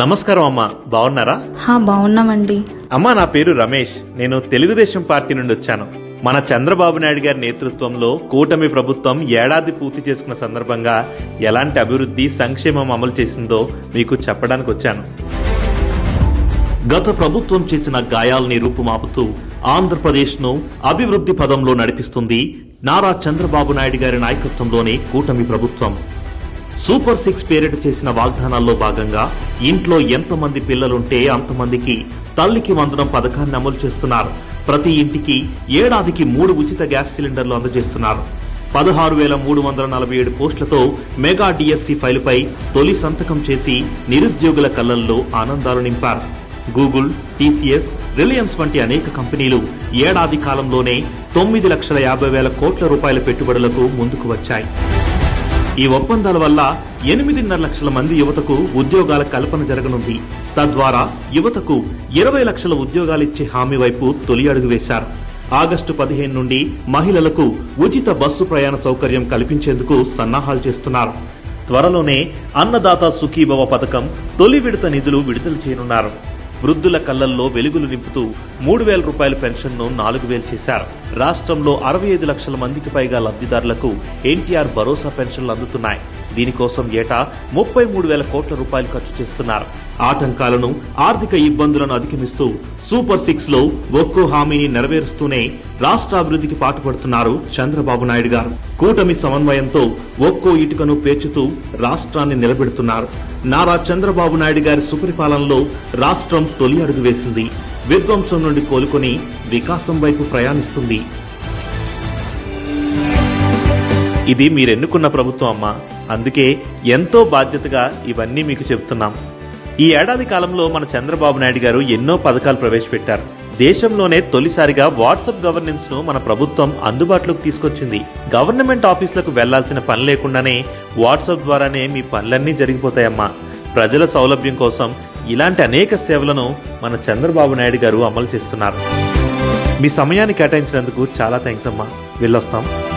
నమస్కారం అమ్మా బాగున్నారా? హా బాగున్నామండి. అమ్మా నా పేరు రమేష్. నేను తెలుగుదేశం పార్టీ నుండి వచ్చాను. మన చంద్రబాబు నాయుడు గారి నేతృత్వంలో కూటమి ప్రభుత్వం ఏడాది పూర్తి చేసుకున్న సందర్భంగా ఎలాంటి అభివృద్ధి సంక్షేమం అమలు చేసిందో మీకు చెప్పడానికి వచ్చాను. గత ప్రభుత్వం చేసిన గాయాల్ని రూపుమాపుతూ ఆంధ్రప్రదేశ్ను అభివృద్ధి పదంలో నడిపిస్తుంది నారా చంద్రబాబు నాయుడు గారి నాయకత్వంలోని కూటమి ప్రభుత్వం. సూపర్ సిక్స్ పేరిట చేసిన వాగ్దానాల్లో భాగంగా ఇంట్లో ఎంతమంది పిల్లలుంటే అంతమందికి తల్లికి వందనం పథకాన్ని అమలు చేస్తున్నారు. ప్రతి ఇంటికి ఏడాదికి మూడు ఉచిత గ్యాస్ సిలిండర్లు అందజేస్తున్నారు. పదహారు వేల మూడు వందల నలభై ఏడు పోస్టులతో మెగా డిఎస్సి ఫైలుపై తొలి సంతకం చేసి నిరుద్యోగుల కళ్ళల్లో ఆనందాలు నింపారు. గూగుల్ టీసీఎస్ రిలయన్స్ వంటి అనేక కంపెనీలు ఏడాది కాలంలోనే తొమ్మిది లక్షల యాభై వేల కోట్ల రూపాయల పెట్టుబడులకు ముందుకు వచ్చాయి. ఈ ఒప్పందాల వల్ల ఎనిమిదిన్నర లక్షల మంది యువతకు ఉద్యోగాల కల్పన జరగనుంది. తద్వారా యువతకు ఇరవై లక్షల ఉద్యోగాలిచ్చే హామీ వైపు తొలి అడుగు వేశారు. ఆగస్టు పదిహేను నుండి మహిళలకు ఉచిత బస్సు ప్రయాణ సౌకర్యం కల్పించేందుకు సన్నాహాలు చేస్తున్నారు. త్వరలోనే అన్నదాత సుఖీభవ పథకం తొలి విడత నిధులు విడుదల చేయనున్నారు. వృద్ధుల కళ్ళల్లో వెలుగులు నింపుతూ మూడు వేల రూపాయల పెన్షన్ను నాలుగు వేలు చేశారు. రాష్ట్రంలో అరవై ఐదు లక్షల మందికి పైగా లబ్ధిదారులకు ఎన్టీఆర్ భరోసా పెన్షన్లు అందుతున్నాయి. దీనికోసం ఏటా ముప్పై మూడు వేల కోట్ల రూపాయలు ఖర్చు చేస్తున్నారు. ఆటంకాలను ఆర్థిక ఇబ్బందులను అధిగమిస్తూ సూపర్ సిక్స్లో ఒక్కో హామీని నెరవేరుస్తూనే రాష్ట్ర అభివృద్ధికి పాటుపడుతున్నారు చంద్రబాబు నాయుడు గారు. కూటమి సమన్వయంతో ఒక్కో ఇటుకను పేర్చుతూ రాష్ట్రాన్ని నిలబెడుతున్నారు. నారా చంద్రబాబు నాయుడు గారి సుపరిపాలనలో రాష్ట్రం తొలి అడుగు వేసింది. విధ్వంసం నుండి కోలుకొని వికాసం వైపు ప్రయాణిస్తుంది. ఇది మీరెన్నుకున్న ప్రభుత్వం అమ్మా. అందుకే ఎంతో బాధ్యతగా ఇవన్నీ మీకు చెబుతున్నాం. ఈ ఏడాది కాలంలో మన చంద్రబాబు నాయుడు గారు ఎన్నో పథకాలు ప్రవేశపెట్టారు. దేశంలోనే తొలిసారిగా వాట్సాప్ గవర్నెన్స్ను మన ప్రభుత్వం అందుబాటులోకి తీసుకొచ్చింది. గవర్నమెంట్ ఆఫీసులకు వెళ్ళాల్సిన పని లేకుండానే వాట్సాప్ ద్వారానే మీ పనులన్నీ జరిగిపోతాయమ్మా. ప్రజల సౌలభ్యం కోసం ఇలాంటి అనేక సేవలను మన చంద్రబాబు నాయుడు గారు అమలు చేస్తున్నారు. మీ సమయాన్ని కేటాయించినందుకు చాలా థ్యాంక్స్ అమ్మా. వెళ్ళొస్తాం.